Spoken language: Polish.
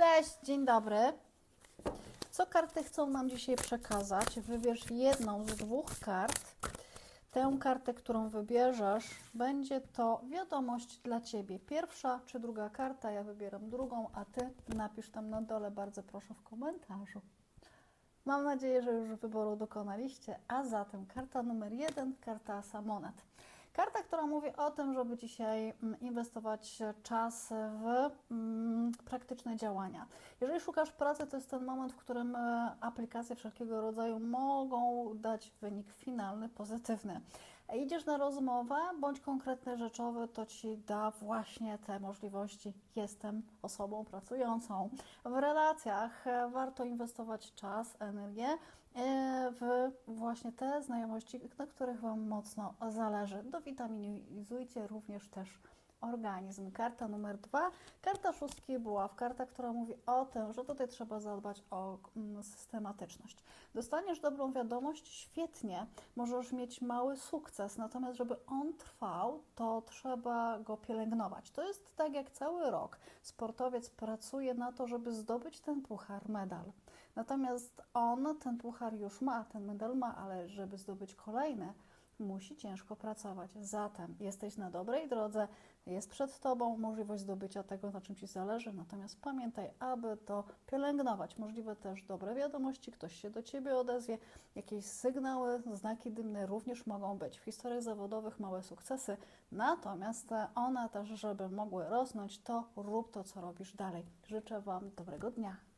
Cześć, dzień dobry. Co karty chcą nam dzisiaj przekazać? Wybierz jedną z dwóch kart. Tę kartę, którą wybierzesz, będzie to wiadomość dla Ciebie. Pierwsza czy druga karta, ja wybieram drugą, a Ty napisz tam na dole, bardzo proszę w komentarzu. Mam nadzieję, że już wyboru dokonaliście, a zatem karta numer jeden, karta Samonet. Karta, która mówi o tym, żeby dzisiaj mm, inwestować czas w mm, praktyczne działania. Jeżeli szukasz pracy, to jest ten moment, w którym e, aplikacje wszelkiego rodzaju mogą dać wynik finalny, pozytywny. Idziesz na rozmowę, bądź konkretny rzeczowy, to ci da właśnie te możliwości. Jestem osobą pracującą. W relacjach e, warto inwestować czas, energię e, w właśnie te znajomości, na których Wam mocno zależy. Dowitamizujcie również też organizm. Karta numer dwa, karta szóstki buław, karta, która mówi o tym, że tutaj trzeba zadbać o mm, systematyczność. Dostaniesz dobrą wiadomość, świetnie, możesz mieć mały sukces, natomiast żeby on trwał, to trzeba go pielęgnować. To jest tak jak cały rok. Sportowiec pracuje na to, żeby zdobyć ten puchar, medal. Natomiast on ten puchar już ma, ten medal ma, ale żeby zdobyć kolejny, musi ciężko pracować. Zatem jesteś na dobrej drodze, jest przed Tobą możliwość zdobycia tego, na czym Ci zależy, natomiast pamiętaj, aby to pielęgnować. Możliwe też dobre wiadomości, ktoś się do Ciebie odezwie, jakieś sygnały, znaki dymne również mogą być. W historiach zawodowych małe sukcesy, natomiast one też, żeby mogły rosnąć, to rób to, co robisz dalej. Życzę Wam dobrego dnia.